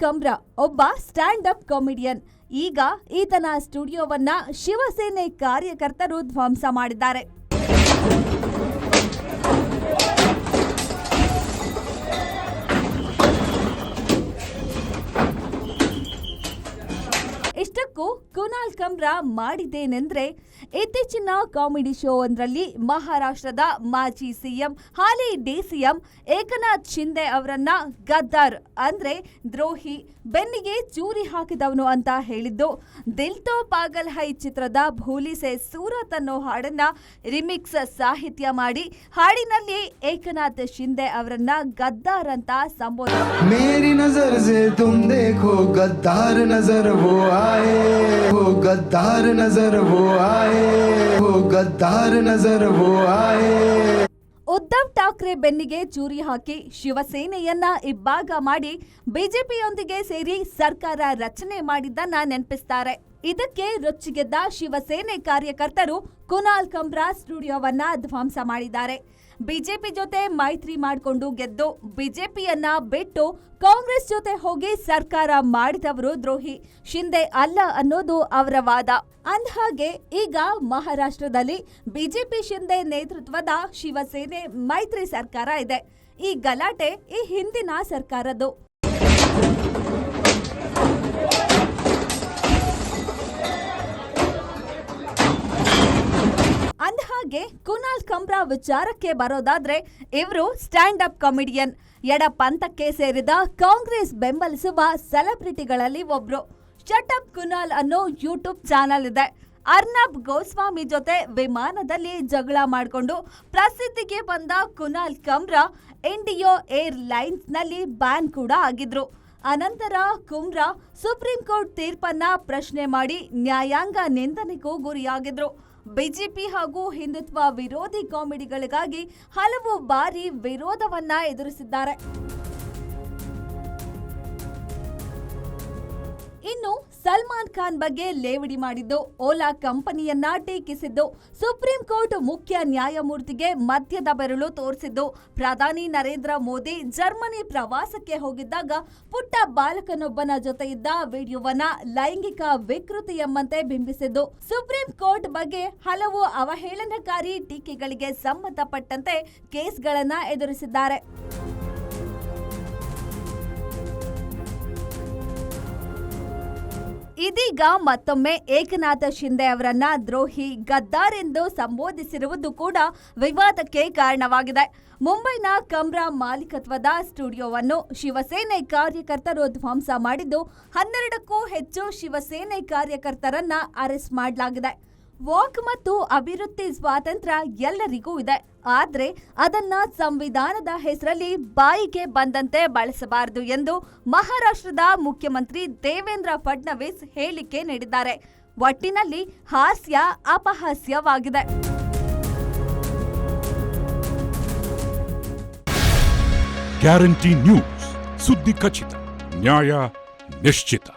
ಕಮ್ರಾ ಒಬ್ಬ stand up comedian. ಈಗ ಈತನ ಸ್ಟುಡಿಯೋವನ್ನ ಶಿವಸೇನೆ ಕಾರ್ಯಕರ್ತರು ಧ್ವಂಸ ಮಾಡಿದ್ದಾರೆ. ಇಷ್ಟಕ್ಕೂ ಕುನಾಲ್ ಕಮ್ರಾ ಮಾಡಿದ್ದೇನೆಂದ್ರೆ ಇತ್ತೀಚಿನ ಕಾಮಿಡಿ ಶೋ ಒಂದರಲ್ಲಿ ಮಹಾರಾಷ್ಟ್ರದ ಮಾಜಿ ಸಿಎಂ ಹಾಲಿ ಡಿಸಿಎಂ ಏಕನಾಥ್ ಶಿಂದೆ ಅವರನ್ನ ಗದ್ದಾರ್ ಅಂದ್ರೆ ದ್ರೋಹಿ ಬೆನ್ನಿಗೆ ಚೂರಿ ಹಾಕಿದವನು ಅಂತ ಹೇಳಿದ್ದು ದಿಲ್ ತೋ ಪಾಗಲ್ ಹೈ ಚಿತ್ರದ ಭೂಲಿಸೆ ಸೂರತ್ ಅನ್ನೋ ಹಾಡನ್ನ ರಿಮಿಕ್ಸ್ ಸಾಹಿತ್ಯ ಮಾಡಿ ಹಾಡಿನಲ್ಲಿ ಏಕನಾಥ್ ಶಿಂದೆ ಅವರನ್ನ ಗದ್ದಾರ್ ಅಂತ ಸಂಬೋಧನೆ मेरी नजर से तुम देखो गद्दार नजर वो आए वो गद्दार नजर वो आए वो गद्दार नजर वो आए ಉದ್ಧವ್ ಠಾಕ್ರೆ ಬೆನ್ನಿಗೆ ಚೂರಿ ಹಾಕಿ ಶಿವಸೇನೆಯನ್ನ ಇಬ್ಬಾಗ ಮಾಡಿ ಬಿಜೆಪಿಯೊಂದಿಗೆ ಸೇರಿ ಸರ್ಕಾರ ರಚನೆ ಮಾಡಿದ್ದನ್ನ ನೆನಪಿಸ್ತಾರೆ ಇದಕ್ಕೆ ರೊಚ್ಚಿಗೆದ್ದ ಶಿವಸೇನೆ ಕಾರ್ಯಕರ್ತರು ಕುನಾಲ್ ಕಂಬ್ರಾ ಸ್ಟುಡಿಯೋವನ್ನ ಧ್ವಂಸ ಮಾಡಿದ್ದಾರೆ ಬಿಜೆಪಿ ಜೊತೆ ಮೈತ್ರಿ ಮಾಡಿಕೊಂಡು ಗೆದ್ದು ಬಿಜೆಪಿಯನ್ನ ಬಿಟ್ಟು ಕಾಂಗ್ರೆಸ್ ಜೊತೆ ಹೋಗಿ ಸರ್ಕಾರ ಮಾಡಿದವರು ದ್ರೋಹಿ. ಶಿಂದೆ ಅಲ್ಲ ಅನ್ನೋದು ಅವರ ವಾದ. ಅಂದ್ಹಾಗೆ ಈಗ ಮಹಾರಾಷ್ಟ್ರದಲ್ಲಿ ಬಿಜೆಪಿ ಶಿಂದೆ ನೇತೃತ್ವದ ಶಿವಸೇನೆ ಮೈತ್ರಿ ಸರ್ಕಾರ ಇದೆ. ಈ ಗಲಾಟೆ ಈ ಹಿಂದಿನ ಸರ್ಕಾರದ್ದು. ಅಂದ್ಹಾಗೆ ಕುನಾಲ್ ಕಂಬ್ರಾ ವಿಚಾರಕ್ಕೆ ಬರೋದಾದ್ರೆ ಇವರು ಸ್ಟ್ಯಾಂಡ್ ಅಪ್ ಕಾಮಿಡಿಯನ್ ಎಡ ಪಂಥಕ್ಕೆ ಸೇರಿದ ಕಾಂಗ್ರೆಸ್ ಬೆಂಬಲಿಸುವ ಸೆಲೆಬ್ರಿಟಿಗಳಲ್ಲಿ ಒಬ್ರು. ಶಟ್ ಅಪ್ ಕುನಾಲ್ ಅನ್ನೋ ಯೂಟ್ಯೂಬ್ ಚಾನಲ್ ಇದೆ. ಅರ್ನಬ್ ಗೋಸ್ವಾಮಿ ಜೊತೆ ವಿಮಾನದಲ್ಲಿ ಜಗಳ ಮಾಡಿಕೊಂಡು ಪ್ರಸಿದ್ಧಿಗೆ ಬಂದ ಕುನಾಲ್ ಕಮ್ರಾ ಇಂಡಿಯೋ ಏರ್ ಲೈನ್ಸ್ನಲ್ಲಿ ಬ್ಯಾನ್ ಕೂಡ ಆಗಿದ್ರು. ಅನಂತರ ಕುಮ್ರಾ ಸುಪ್ರೀಂ ಕೋರ್ಟ್ ತೀರ್ಪನ್ನ ಪ್ರಶ್ನೆ ಮಾಡಿ ನ್ಯಾಯಾಂಗ ನಿಂದನೆಗೂ ಗುರಿಯಾಗಿದ್ರು. ಬಿಜೆಪಿ ಹಾಗೂ ಹಿಂದುತ್ವ ವಿರೋಧಿ ಕಾಮಿಡಿಗಳಿಗಾಗಿ ಹಲವು ಬಾರಿ ವಿರೋಧವನ್ನ ಎದುರಿಸಿದ್ದಾರೆ. ಇನ್ನು ಸಲ್ಮಾನ್ ಖಾನ್ ಬಗ್ಗೆ ಲೇವಡಿ ಮಾಡಿದ್ದು, ಓಲಾ ಕಂಪನಿಯನ್ನ ಟೀಕಿಸಿದ್ದು. ಸುಪ್ರೀಂ ಕೋರ್ಟ್ ಮುಖ್ಯ ನ್ಯಾಯಮೂರ್ತಿಗೆ ಮಧ್ಯದ ಬೆರಳು ತೋರಿಸಿದ್ದು. ಪ್ರಧಾನಿ ನರೇಂದ್ರ ಮೋದಿ ಜರ್ಮನಿ ಪ್ರವಾಸಕ್ಕೆ ಹೋಗಿದ್ದಾಗ ಪುಟ್ಟ ಬಾಲಕನೊಬ್ಬನ ಜೊತೆ ಇದ್ದ ವಿಡಿಯೋವನ್ನ ಲೈಂಗಿಕ ವಿಕೃತಿ ಎಂಬಂತೆ ಬಿಂಬಿಸಿದ್ದು. ಸುಪ್ರೀಂ ಕೋರ್ಟ್ ಬಗ್ಗೆ ಹಲವು ಅವಹೇಳನಕಾರಿ ಟೀಕೆಗಳಿಗೆ ಸಂಬಂಧಪಟ್ಟಂತೆ ಕೇಸ್ಗಳನ್ನ ಎದುರಿಸಿದ್ದಾರೆ. ಇದೀಗ ಮತ್ತೊಮ್ಮೆ ಏಕನಾಥ ಶಿಂದೆ ಅವರನ್ನ ದ್ರೋಹಿ ಗದ್ದಾರೆಂದು ಸಂಬೋಧಿಸಿರುವುದು ಕೂಡ ವಿವಾದಕ್ಕೆ ಕಾರಣವಾಗಿದೆ. ಮುಂಬೈನ ಕಮ್ರಾ ಮಾಲೀಕತ್ವದ ಸ್ಟುಡಿಯೋವನ್ನು ಶಿವಸೇನೆ ಕಾರ್ಯಕರ್ತರು ಧ್ವಂಸ ಮಾಡಿದ್ದು, ಹನ್ನೆರಡಕ್ಕೂ ಹೆಚ್ಚು ಶಿವಸೇನೆ ಕಾರ್ಯಕರ್ತರನ್ನ ಅರೆಸ್ಟ್ ಮಾಡಲಾಗಿದೆ. ವಾಕ್ ಮತ್ತು ಅಭಿವೃದ್ಧಿ ಸ್ವಾತಂತ್ರ್ಯ ಎಲ್ಲರಿಗೂ ಇದೆ. ಆದ್ರೆ ಅದನ್ನ ಸಂವಿಧಾನದ ಹೆಸರಲ್ಲಿ ಬಾಯಿಗೆ ಬಂದಂತೆ ಬಳಸಬಾರದು ಎಂದು ಮಹಾರಾಷ್ಟ್ರದ ಮುಖ್ಯಮಂತ್ರಿ ದೇವೇಂದ್ರ ಫಡ್ನವೀಸ್ ಹೇಳಿಕೆ ನೀಡಿದ್ದಾರೆ. ಒಟ್ಟಿನಲ್ಲಿ ಹಾಸ್ಯ ಅಪಹಾಸ್ಯವಾಗಿದೆ. Guarantee news. ಸುದ್ದಿ ಖಚಿತ, ನ್ಯಾಯ ನಿಶ್ಚಿತ.